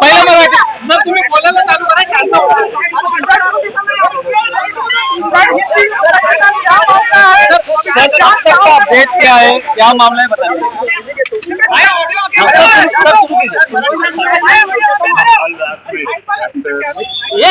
पहिलं मराठी बोलायला चालू करा शांत क्या है क्या मामला है बताइए। ये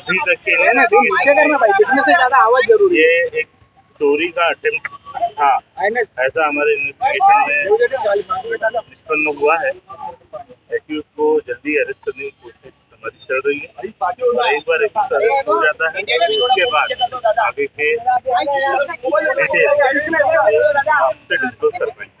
पे गया था। ये पता चला है अभी तक के अभी तक के ये एक चोरी का अटेम्प्ट था। ऐसा हमारे इन्वेस्टिगेशन में निष्पन्न हुआ है। एक्यूज को जल्दी अरेस्ट करने की कोशिश हमारी चल रही है। एक बार एक्यूज अरेस्ट हो जाता है। तो उसके बाद आगे के डिस्कस कर पाएँगे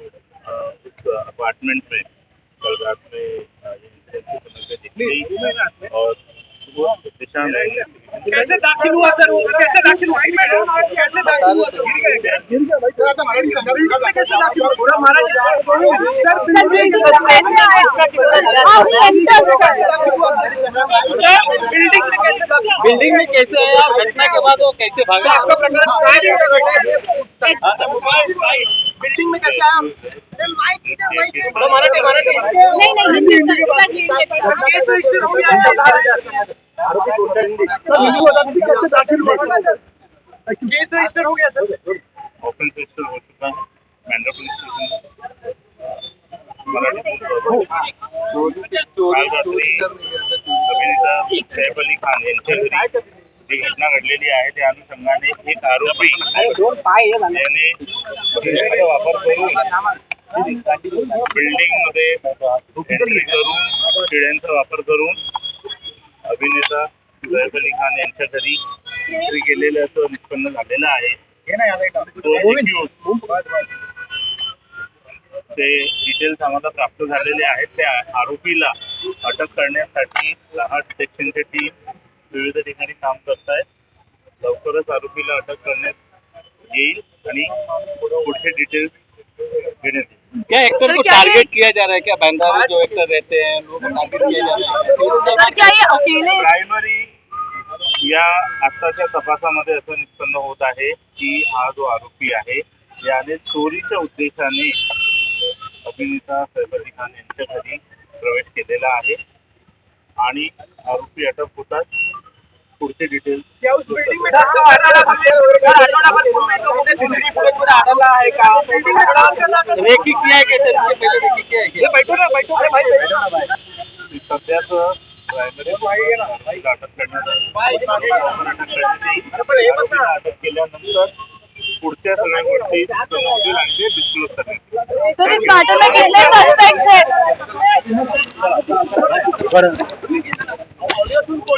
अपार्टमेंट में कल रात में ये और वो दिशा में कैसे दाखिल हुआ सर? वो कैसे दाखिल हुआ? कैसे दाखिल हुआ कैसे दाखिल हुआ? पूरा मारा सर बिल्डिंग में कैसे दाखिल हुआ? बिल्डिंग में कैसे है और घटना के बाद वो कैसे भागा? आपका प्रकरण मराठी मराठी नहीं हिंदी केस रजिस्टर हो गया। है हो सर। रजिस्टर हो चुका है। मैंड्रा पुलिस स्टेशन अभिनेता सैफ अली खान यांच्या घरी जी घटना घडलेली आहे त्या अनुषंगाने एक आरोपी याने हिंसेचा वापर करून बिल्डिंगमध्ये एंट्री करून शिड्यांचा वापर करून अभिनेता सैफ अली खान यांच्या घरी एंट्री केलेलं असं निष्पन्न झालेलं आहे. तो डिटेल्स आम्हाला प्राप्त झालेले आहेत. त्या आरोपीला अटक करण्यासाठी लहाट सेक्शनची टीम विविध ठिकाणी काम करत आहेत लवकरच आरोपीला अटक करण्यात येईल आणि पुढचे डिटेल्स घेण्यात येईल. क्या एक्टर को टारगेट किया जा रहा है? क्या बैंगा में जो एक्टर रहते हैं लोगों को टारगेट किया जा रहा है? क्या ये अकेले प्रायमरी या आत्ताच्या तपासामध्ये असं निष्पन्न होत आहे की हा जो आरोपी आहे याने चोरीच्या उद्देशाने अभिनेता सैफ अली खान यांच्या घरी प्रवेश केलेला आहे आणि आरोपी अटक होतात पुढचे डिटेल्स क्या उस बिल्डिंग में काम कर रहा था आठवडाभर पूर्वी लोगों ने सीसीटीवी फुटेज पूरा आढळला आहे का बिल्डिंग में काम कर रहा था रेकी किया है कैसे इसके पहले रेकी किया है ये बैठो ना बैठो अरे भाई बैठो ना भाई सध्याच प्रायमरी अटक करण्यात आली. अटक केल्यानंतर पुढच्या सगळ्या गोष्टी निष्पन्न होतील आणि ते डिस्क्लोज करण्यात येईल.